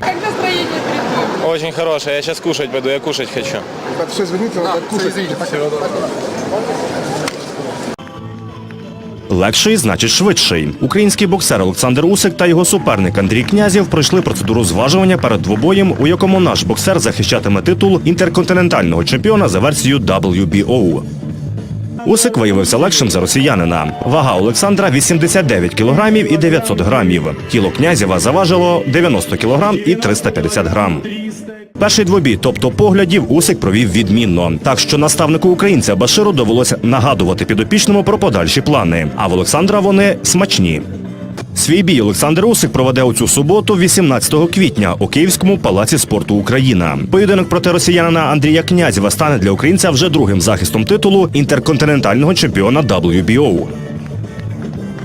Как настроение перед? Очень хорошая. Я сейчас кушать пойду, я кушать хочу. Так, все, извините, надо кушать. Легший значить швидший. Український боксер Олександр Усик та його суперник Андрій Князєв пройшли процедуру зважування перед двобоєм, у якому наш боксер захищатиме титул інтерконтинентального чемпіона за версією WBO. Усик виявився легшим за росіянина. Вага Олександра 89 кілограмів і 900 грамів. Тіло Князєва заважило 90 кілограм і 350 грам. Перший двобій, тобто поглядів, Усик провів відмінно. Так що наставнику українця Баширу довелося нагадувати підопічному про подальші плани. А в Олександра вони смачні. Свій бій Олександр Усик проведе у цю суботу, 18 квітня, у Київському палаці спорту Україна. Поєдинок проти росіянина Андрія Князєва стане для українця вже другим захистом титулу інтерконтинентального чемпіона WBO.